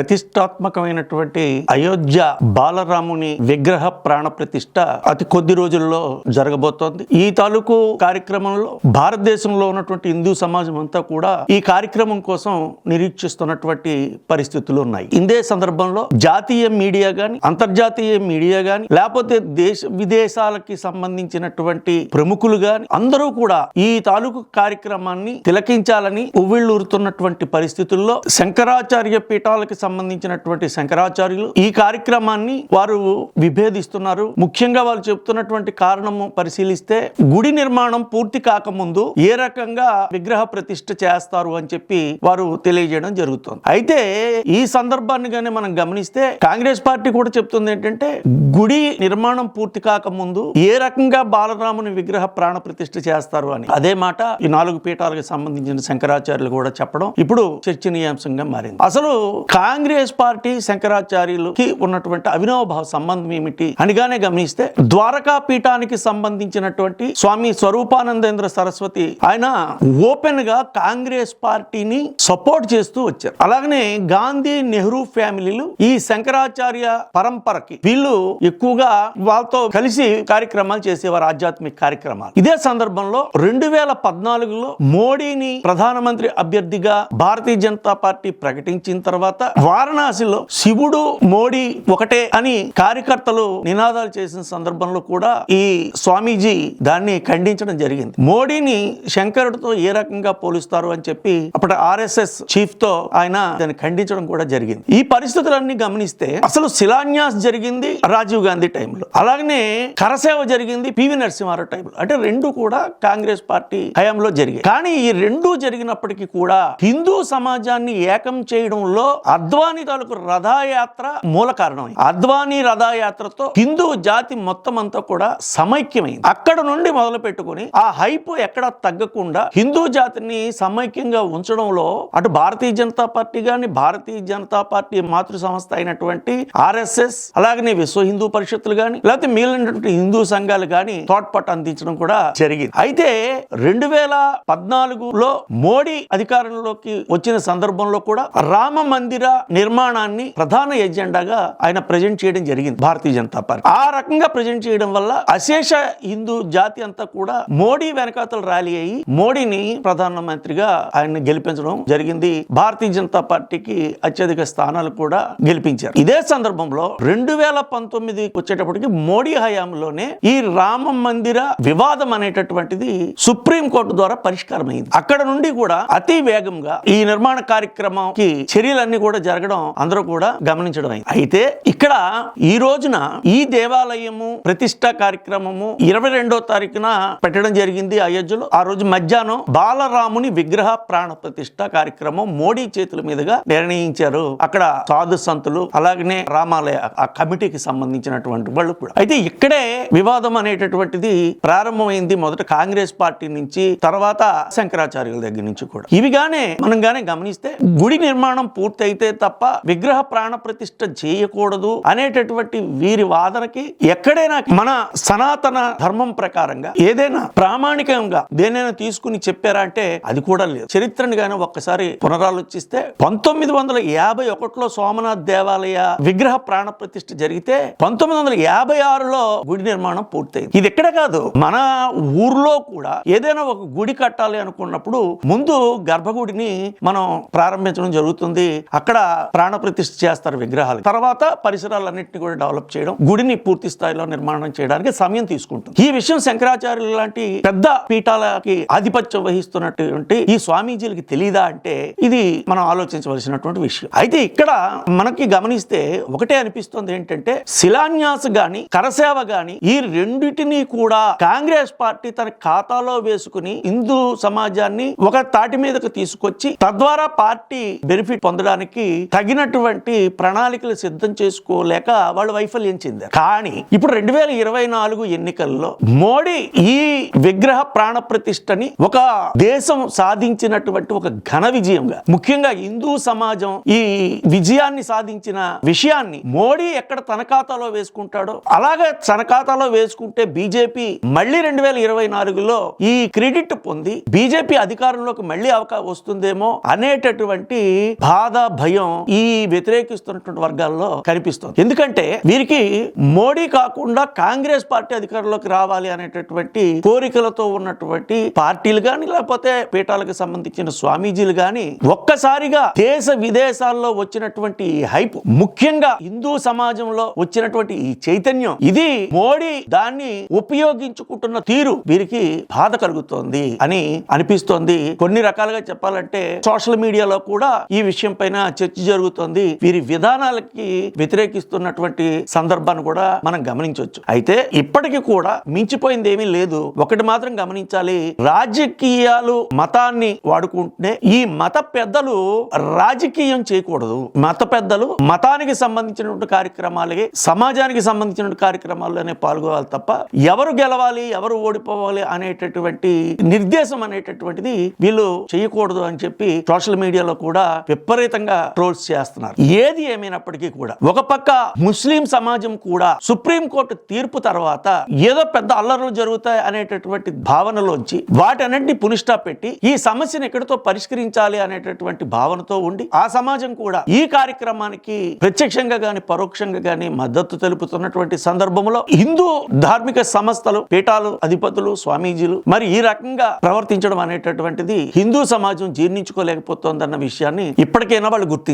ప్రతిష్టాత్మకమైనటువంటి అయోధ్య బాలరాముని విగ్రహ ప్రాణ ప్రతిష్ట అతి కొద్ది రోజుల్లో జరగబోతోంది. ఈ తాలూకు కార్యక్రమంలో భారతదేశంలో ఉన్నటువంటి హిందూ సమాజం అంతా కూడా ఈ కార్యక్రమం కోసం నిరీక్షిస్తున్నటువంటి పరిస్థితులు ఉన్నాయి. ఇదే సందర్భంలో జాతీయ మీడియా గాని అంతర్జాతీయ మీడియా గాని లేకపోతే దేశ విదేశాలకి సంబంధించినటువంటి ప్రముఖులు గాని అందరూ కూడా ఈ తాలూకు కార్యక్రమాన్ని తిలకించాలని ఉవ్విళ్ళూరుతున్నటువంటి పరిస్థితుల్లో శంకరాచార్య పీఠాలకి సంబంధించినటువంటి శంకరాచార్యులు ఈ కార్యక్రమాన్ని వారు విభేదిస్తున్నారు. ముఖ్యంగా వాళ్ళు చెప్తున్నటువంటి కారణము పరిశీలిస్తే గుడి నిర్మాణం పూర్తి కాకముందు ఏ రకంగా విగ్రహ ప్రతిష్ఠ చేస్తారు అని చెప్పి వారు తెలియజేయడం జరుగుతుంది. అయితే ఈ సందర్భాన్ని కానీ మనం గమనిస్తే కాంగ్రెస్ పార్టీ కూడా చెప్తుంది ఏంటంటే గుడి నిర్మాణం పూర్తి కాకముందు ఏ రకంగా బాలరాముని విగ్రహ ప్రాణ ప్రతిష్ఠ చేస్తారు అని. అదే మాట ఈ నాలుగు పీఠాలకు సంబంధించిన శంకరాచార్యులు కూడా చెప్పడం ఇప్పుడు చర్చనీయాంశంగా మారింది. అసలు కాంగ్రెస్ కాంగ్రెస్ పార్టీ శంకరాచార్యులకి ఉన్నటువంటి అవినావభావ సంబంధం ఏమిటి అనిగానే గమనిస్తే ద్వారకా పీఠానికి సంబంధించినటువంటి స్వామి స్వరూపానందేంద్ర సరస్వతి ఆయన ఓపెన్గా కాంగ్రెస్ పార్టీని సపోర్ట్ చేస్తూ వచ్చారు. అలాగనే గాంధీ నెహ్రూ ఫ్యామిలీలు ఈ శంకరాచార్య పరంపరకి వీళ్ళు ఎక్కువగా వాళ్ళతో కలిసి కార్యక్రమాలు చేసేవారు ఆధ్యాత్మిక కార్యక్రమాలు. ఇదే సందర్భంలో రెండు వేల పద్నాలుగులో మోడీని ప్రధానమంత్రి అభ్యర్థిగా భారతీయ జనతా పార్టీ ప్రకటించిన తర్వాత వారణాసిలో శివుడు మోడీ ఒకటే అని కార్యకర్తలు నినాదాలు చేసిన సందర్భంలో కూడా ఈ స్వామీజీ దాన్ని ఖండించడం జరిగింది. మోడీని శంకరుడితో ఏ రకంగా పోలుస్తారు అని చెప్పి అప్పటి ఆర్ఎస్ఎస్ చీఫ్తో ఆయన దాన్ని ఖండించడం కూడా జరిగింది. ఈ పరిస్థితులన్నీ గమనిస్తే అసలు శిలాన్యాస్ జరిగింది రాజీవ్ గాంధీ టైంలో. అలాగనే కరసేవ జరిగింది పివి నరసింహారావు టైంలో. అంటే రెండు కూడా కాంగ్రెస్ పార్టీ హయాంలో జరిగాయి. కానీ ఈ రెండు జరిగినప్పటికీ కూడా హిందూ సమాజాన్ని ఏకం చేయడంలో అద్వానీ తాలూకు రథయాత్ర మూల కారణం అద్వానీ రథయాత్రతో హిందూ జాతి మొత్తం అంతా కూడా సమైక్యమైంది. అక్కడ నుండి మొదలు పెట్టుకుని ఆ హైప్ ఎక్కడ తగ్గకుండా హిందూ జాతిని సమైక్యంగా ఉంచడంలో అటు భారతీయ జనతా పార్టీ గాని భారతీయ జనతా పార్టీ మాతృ సంస్థ అయినటువంటి ఆర్ఎస్ఎస్ అలాగనే విశ్వ హిందూ పరిషత్తులు గాని లేకపోతే మిగిలినటువంటి హిందూ సంఘాలు గాని తోడ్పాటు అందించడం కూడా జరిగింది. అయితే రెండు వేల పద్నాలుగులో మోడీ అధికారంలోకి వచ్చిన సందర్భంలో కూడా రామ మందిర నిర్మాణాన్ని ప్రధాన ఎజెండాగా ఆయన ప్రజెంట్ చేయడం జరిగింది భారతీయ జనతా పార్టీ. ఆ రకంగా ప్రజెంట్ చేయడం వల్ల అశేష హిందూ జాతి అంతా కూడా మోడీ వెనకాతలు ర్యాలీ అయ్యి మోడీని ప్రధానమంత్రిగా ఆయన గెలిపించడం జరిగింది. భారతీయ జనతా పార్టీకి అత్యధిక స్థానాలు కూడా గెలిపించారు. ఇదే సందర్భంలో రెండు వేల పంతొమ్మిది వచ్చేటప్పటికి మోడీ హయాంలోనే ఈ రామ మందిర వివాదం అనేటటువంటిది సుప్రీం కోర్టు ద్వారా పరిష్కారమైంది. అక్కడ నుండి కూడా అతి వేగంగా ఈ నిర్మాణ కార్యక్రమంకి చర్యలన్నీ కూడా జరగడం అందరూ కూడా గమనించడం అయింది. అయితే ఇక్కడ ఈ రోజున ఈ దేవాలయము ప్రతిష్ట కార్యక్రమము ఇరవై రెండో తారీఖున పెట్టడం జరిగింది అయోధ్యలో. ఆ రోజు మధ్యాహ్నం బాలరాముని విగ్రహ ప్రాణ ప్రతిష్ట కార్యక్రమం మోడీ చేతుల మీదుగా నిర్ణయించారు. అక్కడ సాధు సంతులు అలాగనే రామాలయ ఆ కమిటీకి సంబంధించినటువంటి వాళ్ళు కూడా. అయితే ఇక్కడే వివాదం అనేటటువంటిది ప్రారంభమైంది మొదట కాంగ్రెస్ పార్టీ నుంచి తర్వాత శంకరాచార్యుల దగ్గర నుంచి కూడా. ఇవిగానే మనం గానే గమనిస్తే గుడి నిర్మాణం పూర్తయితే తప్ప విగ్రహ ప్రాణ ప్రతిష్ట చేయకూడదు అనేటటువంటి వీరి వాదనకి ఎక్కడైనా మన సనాతన ధర్మం ప్రకారంగా ఏదైనా ప్రామాణికంగా దేనైనా తీసుకుని చెప్పారా అంటే అది కూడా లేదు. చరిత్రని గానీ ఒక్కసారి పునరాలోచిస్తే పంతొమ్మిది వందల యాభై ఒకటిలో సోమనాథ్ దేవాలయ విగ్రహ ప్రాణ ప్రతిష్ఠ జరిగితే పంతొమ్మిది వందల యాభై ఆరులో గుడి నిర్మాణం పూర్తయింది. ఇది ఎక్కడ కాదు మన ఊర్లో కూడా ఏదైనా ఒక గుడి కట్టాలి అనుకున్నప్పుడు ముందు గర్భగుడిని మనం ప్రారంభించడం జరుగుతుంది. అక్కడ ప్రాణ ప్రతిష్ఠ చేస్తారు విగ్రహాలు తర్వాత పరిసరాలన్నింటినీ కూడా డెవలప్ చేయడం గుడిని పూర్తి స్థాయిలో నిర్మాణం చేయడానికి సమయం తీసుకుంటుంది. ఈ విషయం శంకరాచార్యులు లాంటి పెద్ద పీఠాలకి ఆధిపత్యం వహిస్తున్నటువంటి ఈ స్వామీజీలకి తెలియదా అంటే ఇది మనం ఆలోచించవలసినటువంటి విషయం. అయితే ఇక్కడ మనకి గమనిస్తే ఒకటే అనిపిస్తుంది ఏంటంటే శిలాన్యాస గాని కరసేవ గాని ఈ రెండిటిని కూడా కాంగ్రెస్ పార్టీ తన ఖాతాలో వేసుకుని హిందూ సమాజాన్ని ఒక తాటి మీదకు తీసుకొచ్చి తద్వారా పార్టీ బెనిఫిట్ పొందడానికి తగినటువంటి ప్రణాళికలు సిద్ధం చేసుకోలేక వాళ్ళు వైఫల్యం చెందారు. కానీ ఇప్పుడు రెండు వేల ఇరవై నాలుగు ఎన్నికల్లో మోడీ ఈ విగ్రహ ప్రాణ ప్రతిష్టని ఒక దేశం సాధించినటువంటి ఒక ఘన విజయంగా ముఖ్యంగా హిందూ సమాజం ఈ విజయాన్ని సాధించిన విషయాన్ని మోడీ ఎక్కడ తన ఖాతాలో వేసుకుంటాడో అలాగే తన ఖాతాలో వేసుకుంటే బీజేపీ మళ్ళీ రెండు వేల ఇరవై నాలుగులో ఈ క్రెడిట్ పొంది బీజేపీ అధికారంలోకి మళ్ళీ అవకాశం వస్తుందేమో అనేటటువంటి బాధ భయం ఈ వ్యతిరేకిస్తున్నటువంటి వర్గాల్లో కనిపిస్తుంది. ఎందుకంటే వీరికి మోడీ కాకుండా కాంగ్రెస్ పార్టీ అధికారంలోకి రావాలి అనేటటువంటి కోరికలతో ఉన్నటువంటి పార్టీలు కానీ లేకపోతే పీఠాలకు సంబంధించిన స్వామీజీలు కానీ ఒక్కసారిగా దేశ విదేశాల్లో వచ్చినటువంటి హైప్ ముఖ్యంగా హిందూ సమాజంలో వచ్చినటువంటి ఈ చైతన్యం ఇది మోడీ దాన్ని ఉపయోగించుకుంటున్న తీరు వీరికి బాధ కలుగుతోంది అని అనిపిస్తోంది. కొన్ని రకాలుగా చెప్పాలంటే సోషల్ మీడియాలో కూడా ఈ విషయం పైన చర్చ జరుగుతోంది. వీరి విధానాలకి వ్యతిరేకిస్తున్నటువంటి సందర్భాన్ని కూడా మనం గమనించవచ్చు. అయితే ఇప్పటికీ కూడా మించిపోయింది ఏమీ లేదు. ఒకటి మాత్రం గమనించాలి. రాజకీయాలు మతాన్ని వాడుకుంటే ఈ మత పెద్దలు రాజకీయం చేయకూడదు. మత పెద్దలు మతానికి సంబంధించినటువంటి కార్యక్రమాలకి సమాజానికి సంబంధించిన కార్యక్రమాల్లోనే పాల్గొవాలి తప్ప ఎవరు గెలవాలి ఎవరు ఓడిపోవాలి అనేటటువంటి నిర్దేశం అనేటటువంటిది వీళ్ళు చేయకూడదు అని చెప్పి సోషల్ మీడియాలో కూడా విపరీతంగా ట్రోల్స్ చేస్తున్నారు. ఏది ఏమైనప్పటికీ కూడా. ఒక పక్క ముస్లిం సమాజం కూడా సుప్రీంకోర్టు తీర్పు తర్వాత ఏదో పెద్ద అల్లర్లు జరుగుతాయి అనేటటువంటి భావనలోంచి వాటన్నింటినీ పునిష్టా పెట్టి ఈ సమస్యను ఎక్కడితో పరిష్కరించాలి అనేటటువంటి భావనతో ఉండి ఆ సమాజం కూడా ఈ కార్యక్రమానికి ప్రత్యక్షంగా గాని పరోక్షంగా గాని మద్దతు తెలుపుతున్నటువంటి సందర్భంలో హిందూ ధార్మిక సంస్థలు పీఠాలు అధిపతులు స్వామీజీలు మరి ఈ రకంగా ప్రవర్తించడం అనేటటువంటిది హిందూ సమాజం జీర్ణించుకోలేకపోతోందన్న విషయాన్ని ఇప్పటికైనా వాళ్ళు గుర్తించారు